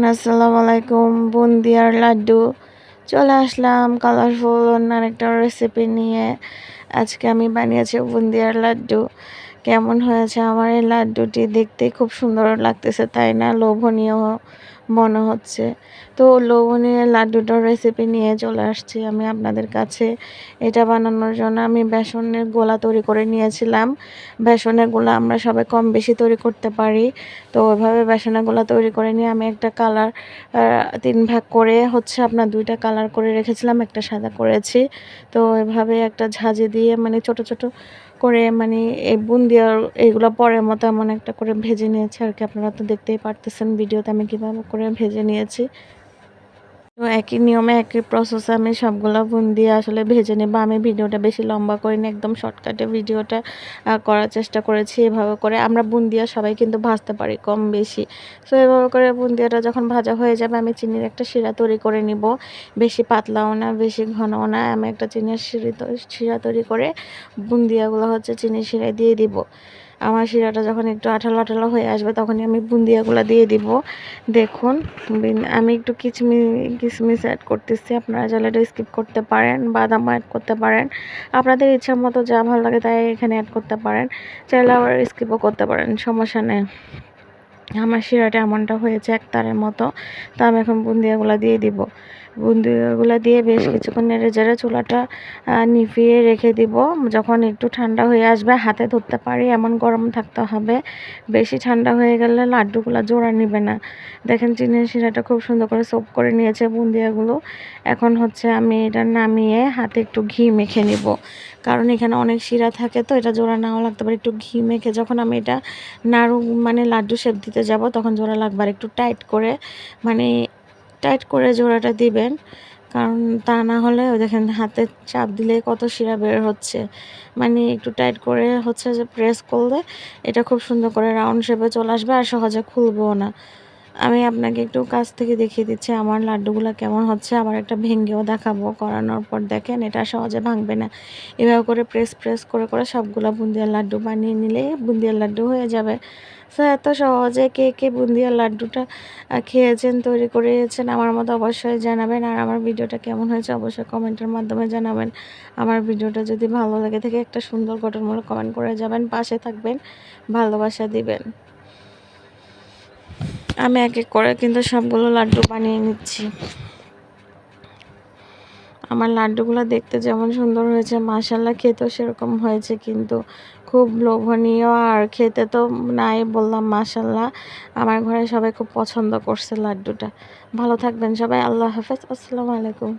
Everyone, আসসালামু আলাইকুম। বুন্দিয়ার লাড্ডু। চলে আসলাম কালারফুল অন্য একটা রেসিপি নিয়ে। আজকে আমি বানিয়েছি বুন্দিয়ার লাড্ডু। কেমন হয়েছে আমার এই লাড্ডুটি দেখতে খুব সুন্দর লাগতেছে, তাই না? লোভনীয় মনে হচ্ছে। তো লবণের লাড্ডুটার রেসিপি নিয়ে চলে আসছি আমি আপনাদের কাছে। এটা বানানোর জন্য আমি বেসনের গোলা তৈরি করে নিয়েছিলাম। বেসনের গোলা আমরা সবাই কম বেশি তৈরি করতে পারি। তো ওইভাবে বেসনের গোলা তৈরি করে নিয়ে আমি একটা কালার তিন ভাগ করে হচ্ছে আপনার দুইটা কালার করে রেখেছিলাম, একটা সাদা করেছি। তো এভাবে একটা ঝাঁঝি দিয়ে মানে ছোট ছোট করে মানে এই বুন্দিয়ার এইগুলো পরের মতো এমন একটা করে ভেজে নিয়েছি আর কি। আপনারা তো দেখতেই পারতেছেন ভিডিওতে আমি কীভাবে করে ভেজে নিয়েছি। তো একই নিয়মে, একই প্রসেসে আমি সবগুলো দিয়ে আসলে ভেজে নেব। আমি ভিডিওটা বেশি লম্বা করিনি, একদম শর্টকাটে ভিডিওটা করার চেষ্টা করেছি এভাবে করে। আমরা বুন্দিয়া সবাই কিন্তু ভাজতে পারি কম বেশি। তো এভাবে করে বুন্দিয়াটা যখন ভাজা হয়ে যাবে, আমি চিনির একটা শিরা তৈরি করে নিব। বেশি পাতলাও না, বেশি ঘনও না, আমি একটা চিনির শিরি শিরা তৈরি করে বুন্দিয়াগুলো হচ্ছে চিনির শিরায় দিয়ে দিব। আমার শিরাটা যখন একটু আঠালো আঠালো হয়ে আসবে, তখনই আমি বুন্দিয়াগুলো দিয়ে দিব। দেখুন আমি একটু কিচমি কিশমিশ অ্যাড করতেছি। আপনারা চাইলে এটা স্কিপ করতে পারেন, বাদামও অ্যাড করতে পারেন। আপনাদের ইচ্ছা মতো যা ভালো লাগে তাই এখানে অ্যাড করতে পারেন। চাইলে আবার স্কিপও করতে পারেন, সমস্যা নেই। আমার শিরাটা এমনটা হয়েছে এক তারের মতো, তো আমি এখন বুন্দিয়াগুলো দিয়ে দিব। বুন্দিয়াগুলো দিয়ে বেশ কিছুক্ষণ নেড়ে জেড়ে চুলাটা নিভিয়ে রেখে দিব। যখন একটু ঠান্ডা হয়ে আসবে, হাতে ধরতে পারি, এমন গরম থাকতে হবে। বেশি ঠান্ডা হয়ে গেলে লাড্ডুগুলো জোড়া নিবে না। দেখেন চিনির শিরাটা খুব সুন্দর করে সোপ করে নিয়েছে বুন্দিয়াগুলো। এখন হচ্ছে আমি এটা নামিয়ে হাতে একটু ঘি মেখে নিব। কারণ এখানে অনেক শিরা থাকে তো, এটা জোড়া নাও লাগতে পারে। একটু ঘি মেখে যখন আমি এটা নাড়ু মানে লাড্ডু শেপ দিতে যাব, তখন জোড়া লাগবে। একটু টাইট করে মানে টাইট করে জোড়াটা দিবেন, কারণ তা না হলে ওই দেখেন হাতে চাপ দিলে কত শিরা বের হচ্ছে। মানে একটু টাইট করে হচ্ছে যে প্রেস করলে এটা খুব সুন্দর করে রাউন্ড শেপে চলে আসবে আর সহজে খুলবেও না। আমি আপনাকে একটু কাছ থেকে দেখিয়ে দিচ্ছি, আমার লাড্ডুগুলো কেমন হচ্ছে আবার একটা ভেঙেও দেখাবো, করানোর পর দেখেন, এটা সহজে ভাঙবে না। এভাবে করে প্রেস প্রেস করে করে সবগুলো বুন্দিয়ার লাড্ডু বানিয়ে নিলে বুন্দিয়ার লাড্ডু হয়ে যাবে। তো এত সহজে কে কে বুন্দিয়ার লাড্ডুটা খেয়েছেন, তৈরি করেছেন, আমার মতো অবশ্যই জানাবেন। আর আমার ভিডিওটা কেমন হয়েছে অবশ্যই কমেন্টের মাধ্যমে জানাবেন। আমার ভিডিওটা যদি ভালো লাগে, থেকে একটা সুন্দর গঠনমূলক কমেন্ট করে যাবেন, পাশে থাকবেন, ভালোবাসা দিবেন। আমি এক এক করে কিন্তু সবগুলো লাড্ডু বানিয়ে নিচ্ছি। আমার লাড্ডুগুলো দেখতে যেমন সুন্দর হয়েছে মাসাল্লা খেতেও সেরকম হয়েছে কিন্তু খুব লোভনীয় আর খেতে তো নাই বললাম মাসাল্লাহ আমার ঘরে সবাই খুব পছন্দ করছে লাড্ডুটা। ভালো থাকবেন সবাই, আল্লাহ হাফেজ, আসসালামু আলাইকুম।